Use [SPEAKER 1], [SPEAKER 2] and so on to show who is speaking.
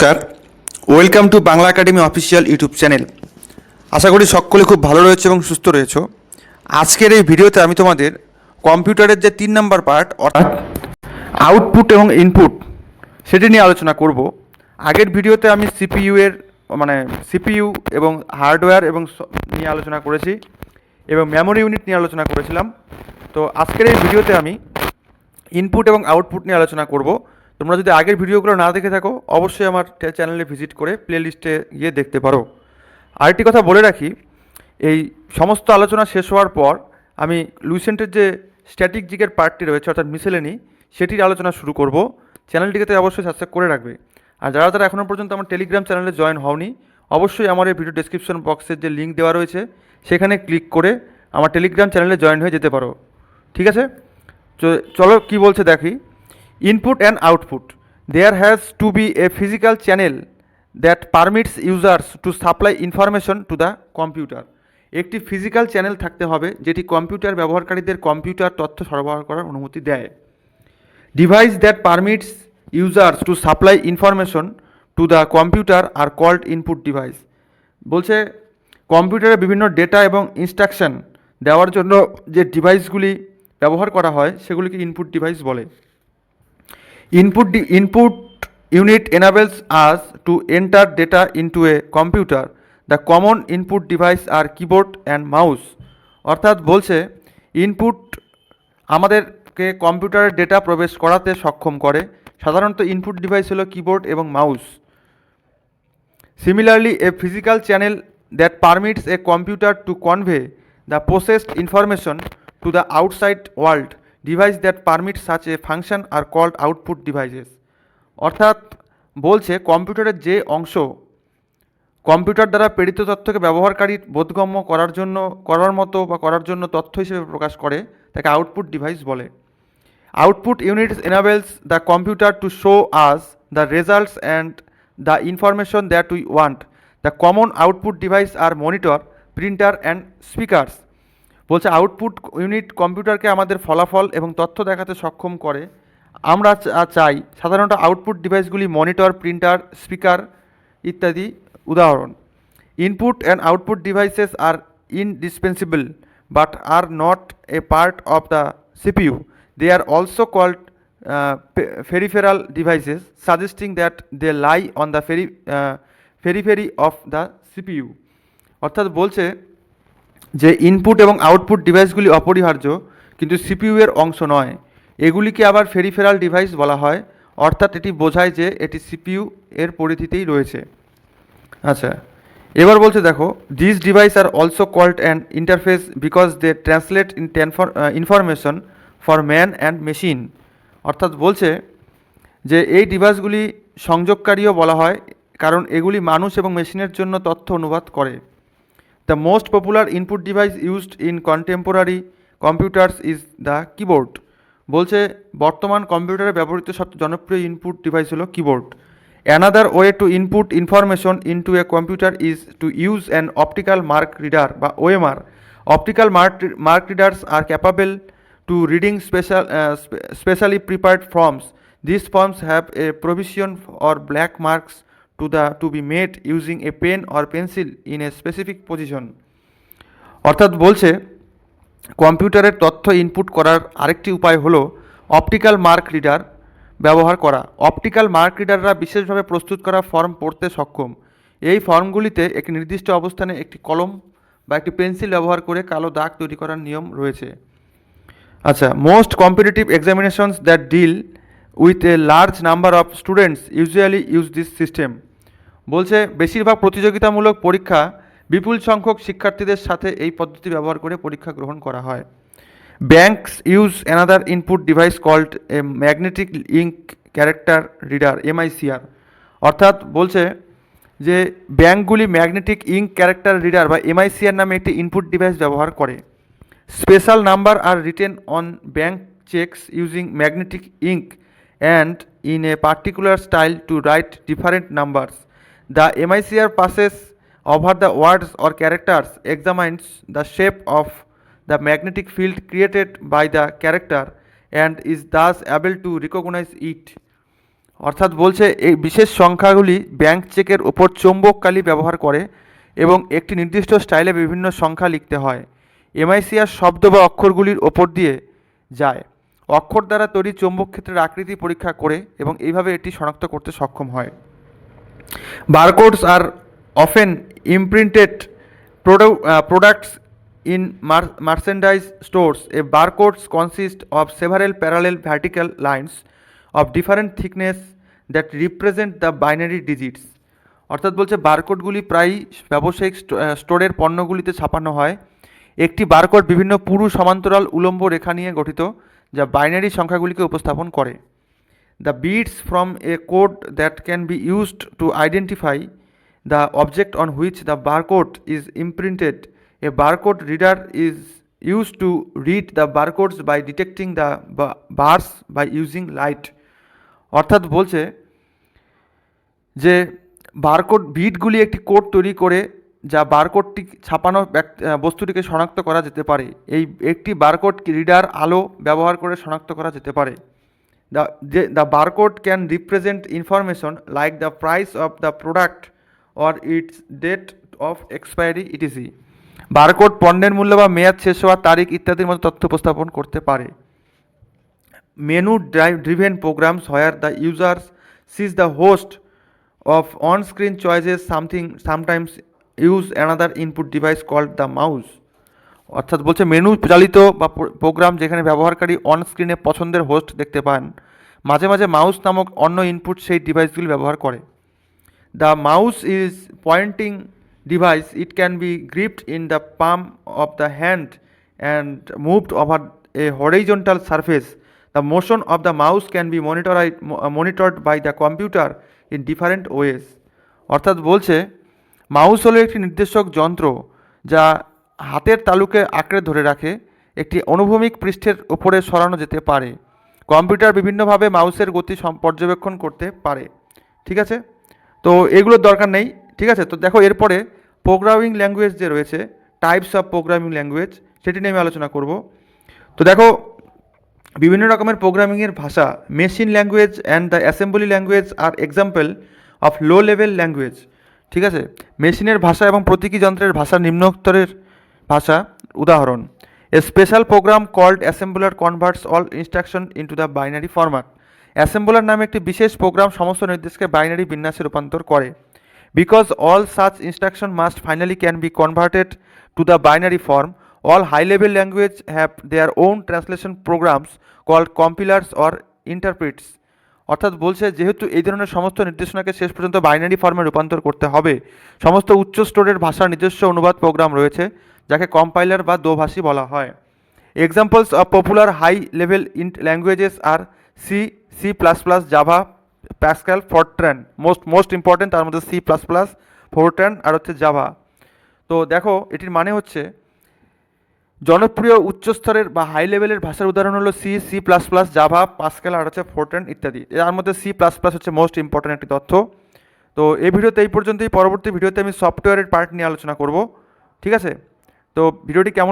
[SPEAKER 1] নমস্কার। Welcome to Bangla Academy official YouTube channel. আশা করি সকলে খুব ভালো রয়েছে এবং সুস্থ রয়েছে। আজকের এই ভিডিওতে আমি তোমাদের কম্পিউটারের যে তিন নম্বর পার্ট, অর্থাৎ আউটপুট এবং ইনপুট, সেটি নিয়ে আলোচনা করব। আগের ভিডিওতে আমি সিপিইউ এর মানে সিপিইউ এবং হার্ডওয়্যার এবং নিয়ে আলোচনা করেছি এবং মেমোরি ইউনিট নিয়ে আলোচনা করেছিলাম। তো আজকের এই ভিডিওতে আমি ইনপুট এবং আউটপুট নিয়ে আলোচনা করব। তোমরা যদি আগের ভিডিওগুলো না দেখে থাকো, অবশ্যই আমার চ্যানেলে ভিজিট করে প্লে লিস্টে গিয়ে দেখতে পারো। আরেকটি কথা বলে রাখি, এই সমস্ত আলোচনা শেষ হওয়ার পর আমি লুসেন্টের যে স্ট্যাটিক জিকের পার্টটি রয়েছে, অর্থাৎ মিসেলেনি সেটির আলোচনা শুরু করব। চ্যানেলটিকে তাই অবশ্যই সাবস্ক্রাইব করে রাখবে। আর যারা যারা এখনও পর্যন্ত আমার টেলিগ্রাম চ্যানেলে জয়েন হওনি, অবশ্যই আমার এই ভিডিও ডেসক্রিপশন বক্সের যে লিঙ্ক দেওয়া রয়েছে, সেখানে ক্লিক করে আমার টেলিগ্রাম চ্যানেলে জয়েন হয়ে যেতে পারো। ঠিক আছে? চলো কি বলছে দেখি। Input and output there has to be a physical channel that permits users to supply information to the computer একটি ফিজিক্যাল চ্যানেল থাকতে হবে যেটি কম্পিউটার ব্যবহারকারীদের কম্পিউটার তথ্য সরবরাহ করার অনুমতি দেয়। Device that permits users to supply information to the computer are called input device বলছে কম্পিউটারে বিভিন্ন ডেটা এবং ইনস্ট্রাকশন দেওয়ার জন্য যে ডিভাইসগুলি ব্যবহার করা হয়, সেগুলিকে ইনপুট ডিভাইস বলে। Input D input unit enables us to enter data into a computer the common input device are keyboard and mouse অর্থাৎ বলছে ইনপুট আমাদেরকে কম্পিউটারের ডেটা প্রবেশ করাতে সক্ষম করে। সাধারণত ইনপুট ডিভাইস হলো কিবোর্ড এবং mouse similarly a physical channel that permits a computer to convey the processed information to the outside world device that permit such a function are called output devices অর্থাৎ বলছে কম্পিউটারের যে অংশ computer দ্বারা প্রেরিত তথ্যকে ব্যবহারকারীর বোধগম্য করার জন্য, করার মতো বা করার জন্য তথ্য হিসেবে প্রকাশ করে, তাকে আউটপুট ডিভাইস বলে। Output unit enables the computer to show us the results and the information that we want the common output device R monitor printer and speakers বলছে আউটপুট ইউনিট কম্পিউটারকে আমাদের ফলাফল এবং তথ্য দেখাতে সক্ষম করে। আমরা চাই সাধারণত আউটপুট ডিভাইসগুলি মনিটর প্রিন্টার স্পিকার ইত্যাদি। উদাহরণ input and output devices are indispensable but are not a part of the CPU they are also called devices suggesting that they lie on the peri- uh, periphery of the CPU অর্থাৎ বলছে যে input এবং output ডিভাইসগুলি অপরিহার্য, কিন্তু CPU এর অংশ নয়। এগুলিকে আবার ফেরিফেরাল ডিভাইস বলা হয়। অর্থাৎ এটি বোঝায় যে এটি সিপিইউ এর পরিধিতেই রয়েছে। আচ্ছা এবার বলছে দেখো this device are also called and interface because they translate in information for man and machine অর্থাৎ বলছে যে এই ডিভাইসগুলি সংযোগকারীও বলা হয়, কারণ এগুলি মানুষ এবং মেশিনের জন্য তথ্য অনুবাদ করে। The most popular input device used in contemporary computers is the keyboard বলছে, বর্তমান কম্পিউটারে ব্যবহৃত সবচেয়ে জনপ্রিয় ইনপুট ডিভাইস হলো keyboard another way to input information into a computer is to use an optical mark reader বা OMR optical mark mark readers are capable to reading special specially prepared forms this forms have a provision or black marks to the, to be made using a pen or pencil in a specific position. অর্থাৎ বলছে, কম্পিউটারের তথ্য input করার আরেকটি উপায় হলো optical mark reader ব্যবহার করা। অপটিক্যাল মার্ক রিডাররা বিশেষভাবে প্রস্তুত করা ফর্ম পড়তে সক্ষম। এই ফর্মগুলিতে একটি নির্দিষ্ট অবস্থানে একটি কলম বা একটি পেন্সিল ব্যবহার করে কালো দাগ তৈরি করার নিয়ম রয়েছে। আচ্ছা most competitive examinations that deal with a large number of students usually use this system বলছে, বেশিরভাগ প্রতিযোগিতামূলক পরীক্ষা বিপুল সংখ্যক শিক্ষার্থীদের সাথে এই পদ্ধতি ব্যবহার করে পরীক্ষা গ্রহণ করা হয়। Banks use another input device called a magnetic ink character reader, MICR. অর্থাৎ বলছে যে, ব্যাংকগুলি ম্যাগনেটিক ইঙ্ক ক্যারেক্টার রিডার বা এমআইসিআর নামে একটি ইনপুট ডিভাইস ব্যবহার করে। Special number are written on bank checks using magnetic ink and in a particular style to write different numbers. The MICR passes over the words or characters examines the shape of the magnetic field created by the character and is thus able to recognize it অর্থাৎ বলছে, এই বিশেষ সংখ্যাগুলি bank চেকের ওপর চৌম্বককালী ব্যবহার করে এবং একটি নির্দিষ্ট স্টাইলে বিভিন্ন সংখ্যা লিখতে হয়। এমআইসিআর শব্দ বা অক্ষরগুলির ওপর দিয়ে যায়। অক্ষর দ্বারা তৈরি চৌম্বক ক্ষেত্রের আকৃতি পরীক্ষা করে এবং এইভাবে এটি শনাক্ত করতে সক্ষম হয়। Barcodes are often imprinted produ- uh, products in mar- merchandise stores a barcodes consist of several parallel vertical lines of different thickness that represent the binary digits অর্থাৎ বলছে বারকোডগুলি প্রায়ই ব্যবসায়িক স্টোরের পণ্যগুলিতে ছাপানো হয় একটি বারকোড বিভিন্ন পুরু সমান্তরাল উলম্ব রেখা নিয়ে গঠিত যা বাইনারি সংখ্যাগুলিকে উপস্থাপন করে the beads from a code that can be used to identify the object on which the barcode is imprinted. A barcode reader is used to read the barcodes by detecting the bars by using light. অর্থাৎ বলছে যে barcode বিটগুলি একটি code তৈরি করে যা বারকোডটি ছাপানো বস্তুটিকে শনাক্ত করা যেতে পারে এই একটি বারকোড রিডার আলো ব্যবহার করে শনাক্ত করা যেতে পারে the, the, the barcode can represent information like the price of the product or its date of expiry etc barcode পণ্যের মূল্য বা মেয়াদ শেষ হওয়ার তারিখ ইত্যাদির মতো তথ্য উপস্থাপন করতে পারে menu drive driven programs where the users sees the host of on screen choices something sometimes use another input device called the mouse অর্থাৎ বলছে মেনু চালিত বা প্রোগ্রাম যেখানে ব্যবহারকারী অন স্ক্রিনে পছন্দের হোস্ট দেখতে পান। মাঝে মাঝে মাউস নামক অন্য ইনপুট সেই ডিভাইসগুলি ব্যবহার করে। The mouse is pointing device it can be gripped in the palm of the hand and moved over a horizontal surface the motion of the mouse can be monitor monitored by the computer in different ways অর্থাৎ বলছে mouse হলো একটি নির্দেশক যন্ত্র যা হাতের তালুকে আঁকড়ে ধরে রাখে, একটি অনুভূমিক পৃষ্ঠের উপরে সরানো যেতে পারে। কম্পিউটার বিভিন্নভাবে মাউসের গতি পর্যবেক্ষণ করতে পারে। ঠিক আছে? তো এগুলোর দরকার নেই। ঠিক আছে? তো দেখো এরপরে প্রোগ্রামিং ল্যাঙ্গুয়েজ যে রয়েছে টাইপস অফ প্রোগ্রামিং ল্যাঙ্গুয়েজ সেটি নিয়ে আমি আলোচনা করব। তো দেখো, বিভিন্ন রকমের প্রোগ্রামিংয়ের ভাষা machine language and the assembly language are example of low level language ঠিক আছে? মেশিনের ভাষা এবং প্রতীকী যন্ত্রের ভাষা নিম্নস্তরের ভাষা, উদাহরণ a special program called assembler converts all instruction into the binary format assembler নামে একটি বিশেষ প্রোগ্রাম সমস্ত নির্দেশকে বাইনারি বিন্যাসে রূপান্তর করে। Because all such instruction must finally can be converted to the binary form all high level language have their own translation programs called compilers or interprets. অর্থাৎ বলছে, যেহেতু এই ধরনের সমস্ত নির্দেশনাকে শেষ পর্যন্ত বাইনারি ফর্মে রূপান্তর করতে হবে, সমস্ত উচ্চ স্তরের ভাষার নিজস্ব অনুবাদ প্রোগ্রাম রয়েছে যাকে কম্পাইলার বা দোভাষী বলা হয়। Examples of popular high level in languages are C C plus plus Java Pascal Fortran most most important তার মধ্যে সি প্লাস প্লাস ফোরট্রান আর হচ্ছে জাভা তো দেখো, এটির মানে হচ্ছে জনপ্রিয় উচ্চস্তরের বা হাই লেভেলের ভাষার উদাহরণ হলো C C plus plus Java Pascal আর হচ্ছে ফোরটেন ইত্যাদি। এর মধ্যে সি প্লাস প্লাস হচ্ছে মোস্ট ইম্পর্ট্যান্ট একটি তথ্য। তো এই ভিডিওতে এই পর্যন্তই। পরবর্তী ভিডিওতে আমি সফটওয়্যারের পার্ট নিয়ে আলোচনা করব। ঠিক আছে? তো ভিডিওটি কেমন